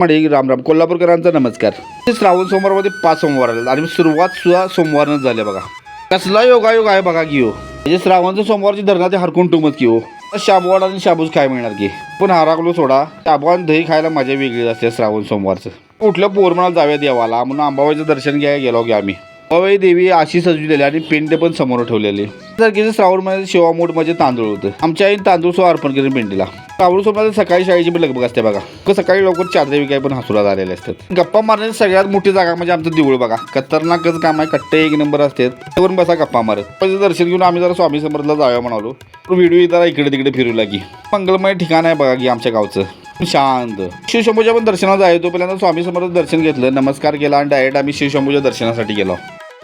म्हणजे राम राम. कोल्हापूरकरांचा नमस्कार. हे श्रावण सोमवारमध्ये पाच सोमवार आले आणि सुरुवात सुद्धा सोमवारनं झाली बघा. कसला योगायोग आहे बघा की हो. म्हणजे श्रावणचं सोमवारची धरणात हरकून टुमत की हो. शाबवाड आणि शाबूज काय मिळणार की? पण हाराकलो सोडा. शाबवान आणि दही खायला मजा वेगळी असते श्रावण सोमवारचं. कुठल्या पोरमणाला जाऊया देवाला. म्हणून अंबाबाईचं दर्शन घ्यायला गेलो की आम्ही. अवय देवी अशी सजविलेली आणि पिंड पण समोर ठेवलेली. सारखीचं श्रावणमध्ये शिवामूठ म्हणजे तांदूळ होतं. आमच्या आईने तांदूळ सो अर्पण केले पिंडीला. श्रावण सोमवार सकाळी शाळेची पण लगबग असते बघा. क- सकाळी लवकर चादरे विकाय पण हसुला झालेले असतात. गप्पा मारण्याची सगळ्यात मोठी जागा म्हणजे आमचं देऊळ बघा. खतरनाकच काम आहे कट्टे एक नंबर असतात. त्यावरून बसा गप्पा मारत. पहिले दर्शन घेऊन आम्ही जरा स्वामी समर्थला जाऊया म्हणालो. व्हिडिओ जरा इकडे तिकडे फिरू लागी. मंगलमय ठिकाण आहे बघा की आमच्या गावचं. शांत. शिवशंभूच्या पण दर्शनात जायचो. पहिल्यांदा स्वामी समर्थ दर्शन घेतलं नमस्कार केला आणि डायरेक्ट आम्ही शिवशंभूच्या दर्शनासाठी गेलो.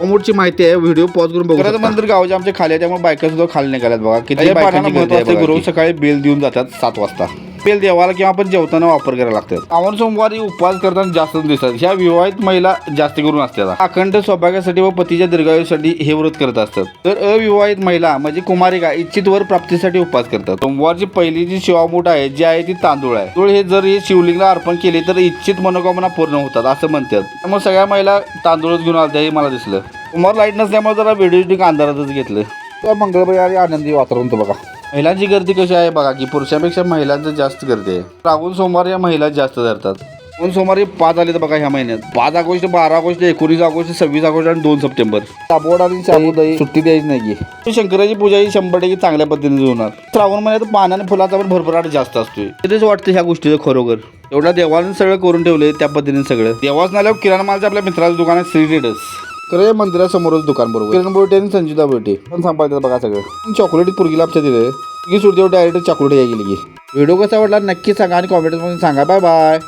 अमोडची माहिती आहे व्हिडिओ पॉज करून बघू मंदिर गावाच्या आमच्या खाली आहे त्यामुळे बायका सुद्धा खाली निघाल्यात बघा. किती बघा रोज सकाळी बेल देऊन जातात सात वाजता. बेल देवाला किंवा आपण जेवताना वापर करायला लागतात. श्रावण सोमवारी उपवास करताना जास्त दिसतात. ह्या विवाहित महिला जास्त करून असतात अखंड सौभाग्यासाठी व पतीच्या दीर्घायुसाठी हे व्रत करत असतात. तर अविवाहित महिला म्हणजे कुमारिका इच्छित वर प्राप्तीसाठी उपवास करतात. सोमवारची पहिली जी शिवामूठ आहे जी आहे ती तांदूळ आहे. तांदूळ हे जर हे शिवलिंगला अर्पण केले तर इच्छित मनोकामना पूर्ण होतात असं म्हणतात. त्यामुळे सगळ्या महिला तांदूळच घेऊन आल्या हे मला दिसलं. समोर लाइट नसल्यामुळे जरा व्हिडिओ अंधारातच घेतलं. तर मंगळवारी आणि आनंदी वातावरण होतं बघा. महिलांची गर्दी कशी आहे बघा की पुरुषांपेक्षा महिलांचं जास्त गर्दी आहे. श्रावण सोमवार या महिला जास्त धरतात. श्रावण सोमवारी पाच आले तर बघा ह्या महिन्यात. पाच ऑगस्ट बारा ऑगस्ट एकोणीस ऑगस्ट सव्वीस ऑगस्ट आणि दोन सप्टेंबर. साबोड आणि साबुदाई सुट्टी द्यायची नाही की शंकराची पूजा ही शंभर टक्के चांगल्या पद्धतीने होणार. श्रावण महिन्यात पाण्याने फुलाचा पण भरभराट जास्त असतोय. तेच वाटतं ह्या गोष्टीचं खरोखर. एवढ्या देवाने सगळं करून ठेवलंय त्या पद्धतीने सगळं. देवाच नाल्यावर किराणा मालचं आपल्या मित्राचं दुकान आहे श्री ट्रेडर्स खरं मंदिरासमोरच दुकान बरोबर. किरण बोटे आणि संजिता बोटे पण सांभाळतात बघा सगळं. चॉकलेट पुरगीला आमच्या तिथे. की सुरदेव डायरेक्ट चॉकलेट या गेली की. व्हिडिओ कसा आवडला नक्की सांगा आणि कॉमेंटमध्ये सांगा. Bye bye